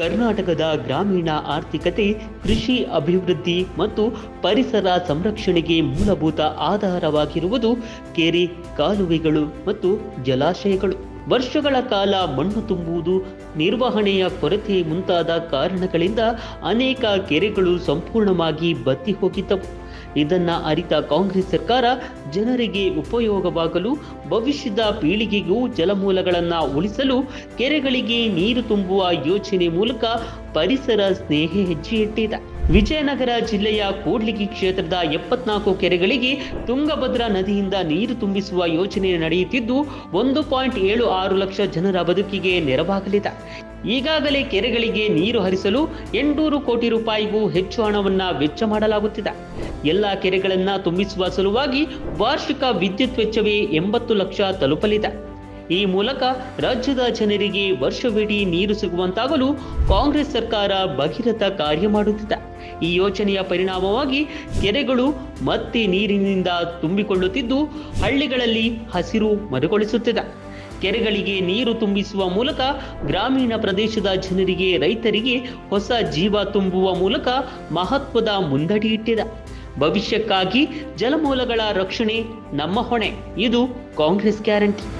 ಕರ್ನಾಟಕದ ಗ್ರಾಮೀಣ ಆರ್ಥಿಕತೆ ಕೃಷಿ ಅಭಿವೃದ್ಧಿ ಮತ್ತು ಪರಿಸರ ಸಂರಕ್ಷಣೆಗೆ ಮೂಲಭೂತ ಆಧಾರವಾಗಿರುವುದು ಕೆರೆ ಕಾಲುವೆಗಳು ಮತ್ತು ಜಲಾಶಯಗಳು. ವರ್ಷಗಳ ಕಾಲ ಮಣ್ಣು ತುಂಬುವುದು ನಿರ್ವಹಣೆಯ ಕೊರತೆ ಮುಂತಾದ ಕಾರಣಗಳಿಂದ ಅನೇಕ ಕೆರೆಗಳು ಸಂಪೂರ್ಣವಾಗಿ ಬತ್ತಿ ಹೋಗಿದ್ದವು. ಇದನ್ನ ಅರಿತ ಕಾಂಗ್ರೆಸ್ ಸರ್ಕಾರ ಜನರಿಗೆ ಉಪಯೋಗವಾಗಲು, ಭವಿಷ್ಯದ ಪೀಳಿಗೆಗೂ ಜಲಮೂಲಗಳನ್ನು ಉಳಿಸಲು ಕೆರೆಗಳಿಗೆ ನೀರು ತುಂಬುವ ಯೋಜನೆ ಮೂಲಕ ಪರಿಸರ ಸ್ನೇಹಿ ಹೆಜ್ಜೆ ಇಟ್ಟಿದೆ ವಿಜಯನಗರ ಜಿಲ್ಲೆಯ ಕೂಡ್ಲಿಗಿ ಕ್ಷೇತ್ರದ ಎಪ್ಪತ್ನಾಲ್ಕು ಕೆರೆಗಳಿಗೆ ತುಂಗಭದ್ರಾ ನದಿಯಿಂದ ನೀರು ತುಂಬಿಸುವ ಯೋಜನೆ ನಡೆಯುತ್ತಿದ್ದು, ಒಂದು ಪಾಯಿಂಟ್ ಏಳು ಆರು ಲಕ್ಷ ಜನರ ಬದುಕಿಗೆ ನೆರವಾಗಲಿದೆ. ಈಗಾಗಲೇ ಕೆರೆಗಳಿಗೆ ನೀರು ಹರಿಸಲು ಎಂಟುನೂರು ಕೋಟಿ ರೂಪಾಯಿಗೂ ಹೆಚ್ಚು ಹಣವನ್ನು ವೆಚ್ಚ ಮಾಡಲಾಗುತ್ತಿದೆ. ಎಲ್ಲ ಕೆರೆಗಳನ್ನು ತುಂಬಿಸುವ ಸಲುವಾಗಿ ವಾರ್ಷಿಕ ವಿದ್ಯುತ್ ವೆಚ್ಚವೇ ಎಂಬತ್ತು ಲಕ್ಷ ತಲುಪಲಿದೆ. ಈ ಮೂಲಕ ರಾಜ್ಯದ ಜನರಿಗೆ ವರ್ಷವಿಡೀ ನೀರು ಸಿಗುವಂತಾಗಲು ಕಾಂಗ್ರೆಸ್ ಸರ್ಕಾರ ಭಗೀರಥ ಕಾರ್ಯ ಮಾಡುತ್ತಿದೆ. ಈ ಯೋಜನೆಯ ಪರಿಣಾಮವಾಗಿ ಕೆರೆಗಳು ಮತ್ತೆ ನೀರಿನಿಂದ ತುಂಬಿಕೊಳ್ಳುತ್ತಿದ್ದು, ಹಳ್ಳಿಗಳಲ್ಲಿ ಹಸಿರು ಮರುಗೊಳಿಸುತ್ತಿದೆ ಕೆರೆಗಳಿಗೆ ನೀರು ತುಂಬಿಸುವ ಮೂಲಕ ಗ್ರಾಮೀಣ ಪ್ರದೇಶದ ಜನರಿಗೆ, ರೈತರಿಗೆ ಹೊಸ ಜೀವ ತುಂಬುವ ಮೂಲಕ ಮಹತ್ವದ ಮುಂದಡಿ ಇಟ್ಟಿದೆ. ಭವಿಷ್ಯಕ್ಕಾಗಿ ಜಲಮೂಲಗಳ ರಕ್ಷಣೆ ನಮ್ಮ ಹೊಣೆ. ಇದು ಕಾಂಗ್ರೆಸ್ ಗ್ಯಾರಂಟಿ.